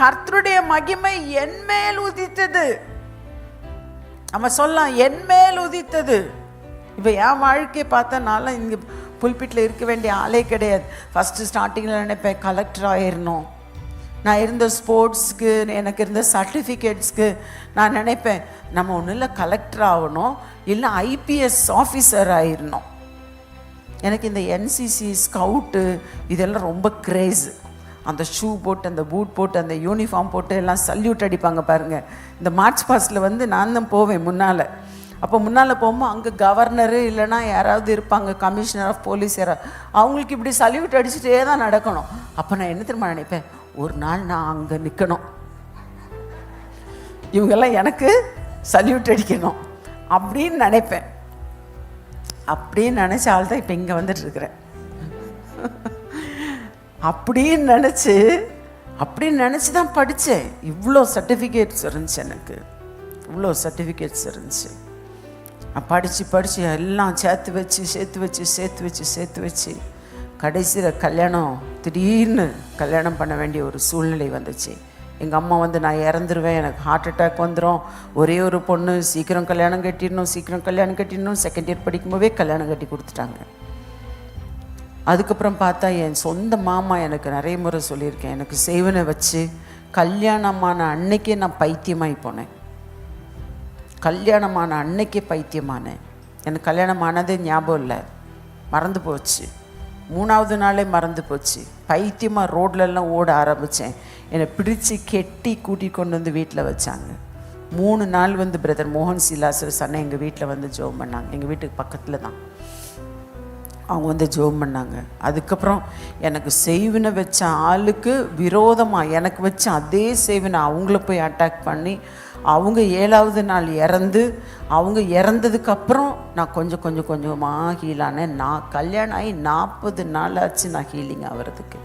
கர்த்தருடைய மகிமை என் மேல் உதித்தது. நம்ம சொல்லலாம் என் மேல் உதித்தது. இப்போ என் வாழ்க்கையை பார்த்தா இங்கே புல்பிட்டில் இருக்க வேண்டிய ஆளே கிடையாது. ஃபஸ்ட்டு ஸ்டார்டிங்கில் நினைப்பேன் கலெக்டர் ஆயிடணும் நான் இருந்த ஸ்போர்ட்ஸ்க்கு எனக்கு இருந்த சர்டிஃபிகேட்ஸ்க்கு நான் நினைப்பேன் நம்ம ஒன்றும் இல்லை கலெக்டர் ஆகணும் இல்லை ஐபிஎஸ் ஆஃபீஸர் ஆயிடணும் எனக்கு இந்த என்சிசி ஸ்கவுட்டு இதெல்லாம் ரொம்ப கிரேஸு அந்த ஷூ போட்டு அந்த பூட் போட்டு அந்த யூனிஃபார்ம் போட்டு எல்லாம் சல்யூட் அடிப்பாங்க பாருங்கள் இந்த மார்ச் பாஸ்டில் வந்து நான் தான் போவேன் முன்னால். அப்போ முன்னால் போகும்போது அங்கே கவர்னரு இல்லைன்னா யாராவது இருப்பாங்க கமிஷனர் ஆஃப் போலீஸ் யாராவது அவங்களுக்கு இப்படி சல்யூட் அடிச்சுட்டே தான் நடக்கணும். அப்போ நான் என்ன திரும்ப நினைப்பேன்? ஒரு நாள் நான் அங்கே நிற்கணும் இவங்கெல்லாம் எனக்கு சல்யூட் அடிக்கணும். அப்படின்னு நினைப்பேன். அப்படின்னு நினச்ச ஆள் தான் இப்போ இங்கே வந்துட்டு இருக்கிறேன். அப்படின்னு நினச்சி அப்படின்னு நினச்சி தான் படித்தேன் இவ்வளோ சர்டிஃபிகேட்ஸ் இருந்துச்சு எனக்கு. இவ்வளோ சர்டிஃபிகேட்ஸ் இருந்துச்சு. நான் படித்து படித்து எல்லாம் சேர்த்து வச்சு சேர்த்து வச்சு சேர்த்து வச்சு சேர்த்து வச்சு கடைசியில் கல்யாணம் திடீர்னு கல்யாணம் பண்ண வேண்டிய ஒரு சூழ்நிலை வந்துச்சு. எங்கள் அம்மா வந்து நான் இறந்துருவேன் எனக்கு ஹார்ட் அட்டாக் வந்துடும் ஒரே ஒரு பொண்ணு சீக்கிரம் கல்யாணம் கட்டிடணும் சீக்கிரம் கல்யாணம் கட்டிடணும். செகண்ட் இயர் படிக்கும்போதே கல்யாணம் கட்டி கொடுத்துட்டாங்க. அதுக்கப்புறம் பார்த்தா என் சொந்த மாமா எனக்கு நிறைய முறை சொல்லியிருக்கேன். எனக்கு சேவனை வச்சு கல்யாணமான அன்னைக்கே நான் பைத்தியமாகி போனேன். கல்யாணமான அன்னைக்கே பைத்தியமானேன். எனக்கு கல்யாணம் ஆனதே ஞாபகம் இல்லை. மறந்து போச்சு. மூணாவது நாளே மறந்து போச்சு. பைத்தியமாக ரோட்லெல்லாம் ஓட ஆரம்பித்தேன் என்னை பிடிச்சி கெட்டி கூட்டி கொண்டு வந்து வீட்டில் வச்சாங்க. மூணு நாள் வந்து பிரதர் மோகன் சிலாசர் சன்னை எங்கள் வீட்டில் வந்து ஜோம் பண்ணாங்க. எங்கள் வீட்டுக்கு பக்கத்தில் தான் அவங்க வந்து ஜோம் பண்ணாங்க. அதுக்கப்புறம் எனக்கு செய்வினை வச்ச ஆளுக்கு விரோதமாக எனக்கு வச்ச அதே செய்வினை அவங்கள போய் அட்டாக் பண்ணி அவங்க ஏழாவது நாள் இறந்து அவங்க இறந்ததுக்கப்புறம் நான் கொஞ்சம் கொஞ்சம் கொஞ்சமாக ஹீலானேன் நான் கல்யாணம் ஆகி நாற்பது நாள் ஆச்சு நான் ஹீலிங் ஆகிறதுக்கு.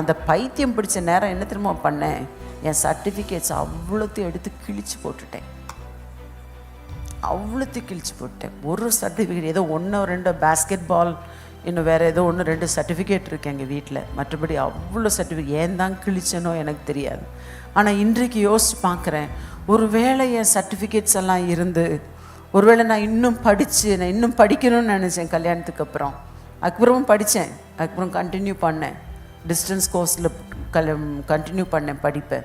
அந்த பைத்தியம் பிடிச்ச நேரம் என்ன திரும்ப பண்ணேன்? என் சர்டிஃபிகேட்ஸ் அவ்வளோத்தையும் எடுத்து கிழிச்சு போட்டுட்டேன். அவ்வளோத்தையும் கிழிச்சு போட்டேன் ஒரு சர்டிஃபிகேட் ஏதோ ஒன்றோ ரெண்டோ பேஸ்கெட் பால் இன்னும் வேறு ஏதோ ஒன்று ரெண்டு சர்டிஃபிகேட் இருக்கு எங்கள் வீட்டில் மற்றபடி அவ்வளோ சர்டிஃபிகேட் ஏன் தான் கிழிச்சனோ எனக்கு தெரியாது. ஆனால் இன்றைக்கு யோசிச்சு பார்க்குறேன் ஒருவேளை என் சர்டிஃபிகேட்ஸ் எல்லாம் இருந்து ஒருவேளை நான் இன்னும் படித்து நான் இன்னும் படிக்கணும்னு நினச்சேன் கல்யாணத்துக்கு அப்புறம். அதுக்கப்புறமும் படித்தேன் அதுக்கப்புறம் கண்டினியூ பண்ணேன். டிஸ்டன்ஸ் கோர்ஸில் கல் கண்டினியூ பண்ணேன் படிப்பேன்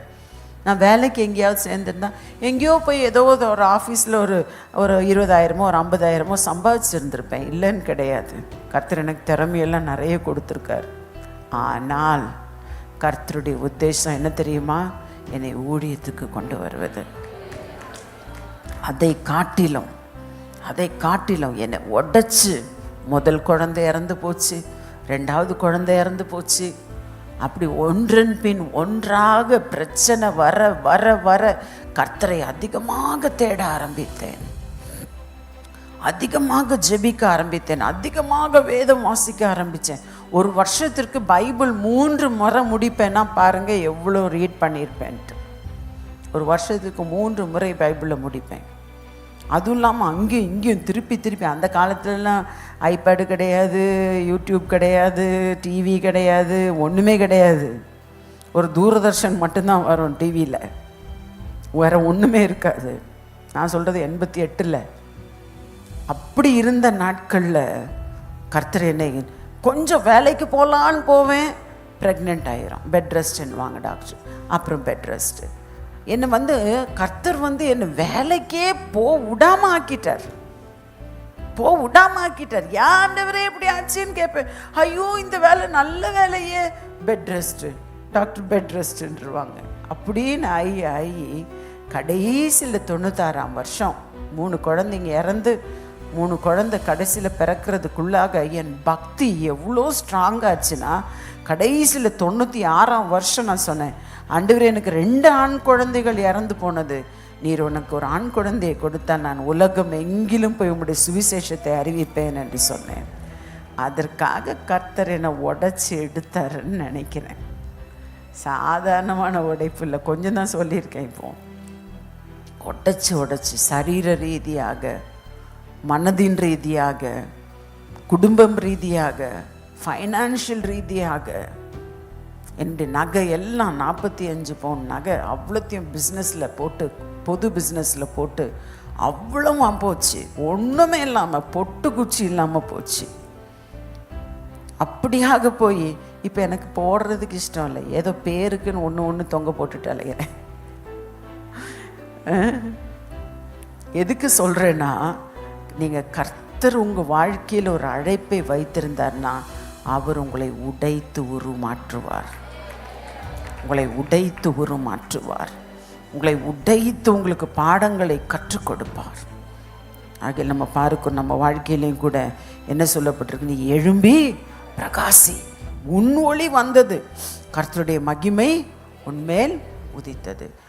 நான் வேலைக்கு எங்கேயாவது சேர்ந்துருந்தா எங்கேயோ போய் ஏதோ ஒரு ஆஃபீஸில் ஒரு ஒரு இருபதாயிரமோ ஒரு ஐம்பதாயிரமோ சம்பாதிச்சிருந்திருப்பேன். இல்லைன்னு கிடையாது. கர்த்தர் எனக்கு திறமையெல்லாம் நிறைய கொடுத்துருக்கார். ஆனால் கர்த்தருடைய உத்தேசம் என்ன தெரியுமா? என்னை ஊழியத்துக்கு கொண்டு வருவது. அதை காட்டிலும் அதை காட்டிலும் என்னை உடைச்சு முதல் குழந்தை இறந்து போச்சு ரெண்டாவது குழந்தை இறந்து போச்சு அப்படி ஒன்றன் பின் ஒன்றாக பிரச்சனை வர வர வர கர்த்தரை அதிகமாக தேட ஆரம்பித்தேன். அதிகமாக ஜெபிக்க ஆரம்பித்தேன். அதிகமாக வேதம் வாசிக்க ஆரம்பித்தேன். ஒரு வருஷத்திற்கு பைபிள் மூன்று முறை முடிப்பேன்னா பாருங்கள் எவ்வளோ ரீட் பண்ணியிருப்பேன்ட்டு. ஒரு வருஷத்துக்கு மூன்று முறை பைபிளை முடிப்பேன். அதுவும் இல்லாமல் அங்கேயும் இங்கேயும் திருப்பி திருப்பி அந்த காலத்துலலாம் ஐபேடு கிடையாது யூடியூப் கிடையாது டிவி கிடையாது ஒன்றுமே கிடையாது. ஒரு தூரதர்ஷன் மட்டும்தான் வரும் டிவியில் வேறு ஒன்றுமே இருக்காது. நான் சொல்கிறது எண்பத்தி எட்டில். அப்படி இருந்த நாட்களில் கர்த்தர் என்னை கொஞ்சம் வேலைக்கு போகலான்னு போவேன் ப்ரெக்னென்ட் ஆயிரும். பெட் ரெஸ்ட்ன்னு வாங்க டாக்டர் அப்புறம் பெட் ரெஸ்ட்டு என்னை வந்து கர்த்தர் வந்து என்னை வேலைக்கே போ விடாம ஆக்கிட்டார். போ விடாம ஆக்கிட்டார். யாண்டவரே இப்படி ஆச்சுன்னு கேட்பேன் ஐயோ இந்த வேலை நல்ல வேலையே. பெட் ரெஸ்ட்டு டாக்டர் பெட் ரெஸ்ட்டுன்றவாங்க அப்படின்னு ஆகி ஆகி கடைசியில் தொண்ணூத்தாறாம் வருஷம் மூணு குழந்தைங்க இறந்து மூணு குழந்தை கடைசியில் பிறக்கிறதுக்குள்ளாக என் பக்தி எவ்வளோ ஸ்ட்ராங்காச்சுன்னா கடைசியில் தொண்ணூற்றி ஆறாம் வருஷம் நான் சொன்னேன் ஆண்டவர் எனக்கு ரெண்டு ஆண் குழந்தைகள் இறந்து போனது. நீர் உனக்கு ஒரு ஆண் குழந்தையை கொடுத்தா நான் உலகம் எங்கிலும் போய் உங்களுடைய சுவிசேஷத்தை அறிவிப்பேன் என்று சொன்னேன். அதற்காக கர்த்தர் என்னை உடைச்சி எடுத்தாருன்னு நினைக்கிறேன். சாதாரணமான உடைப்பு இல்லை. கொஞ்சம் தான் சொல்லியிருக்கேன் இப்போ. உடச்சி உடச்சி சரீர ரீதியாக மனதின் ரீதியாக குடும்பம் ரீதியாக ஃபைனான்ஷியல் ரீதியாக என்னுடைய நகை எல்லாம் நாற்பத்தி அஞ்சு பவுன் நகை அவ்வளோத்தையும் பிஸ்னஸில் போட்டு பொது பிஸ்னஸில் போட்டு அவ்வளவும் போச்சு. ஒன்றுமே இல்லாமல் பொட்டு குச்சி இல்லாமல் போச்சு. அப்படியாக போய் இப்போ எனக்கு போடுறதுக்கு இஷ்டம் இல்லை. ஏதோ பேருக்குன்னு ஒன்று ஒன்று தொங்க போட்டுட்டு அலைகிறேன் எதுக்கு சொல்கிறேன்னா நீங்கள் கர்த்தர் உங்கள் வாழ்க்கையில் ஒரு அழைப்பை வைத்திருந்தார்னா அவர் உங்களை உடைத்து உருமாற்றுவார். உங்களை உடைத்து உருமாற்றுவார். உங்களை உடைத்து உங்களுக்கு பாடங்களை கற்றுக் கொடுப்பார். ஆகிய நம்ம பார்க்கும் நம்ம வாழ்க்கையிலையும் கூட என்ன சொல்லப்பட்டிருக்கு? நீ எழும்பி பிரகாசி உன் ஒளி வந்தது. கர்த்தருடைய மகிமை உன்மேல் உதித்தது.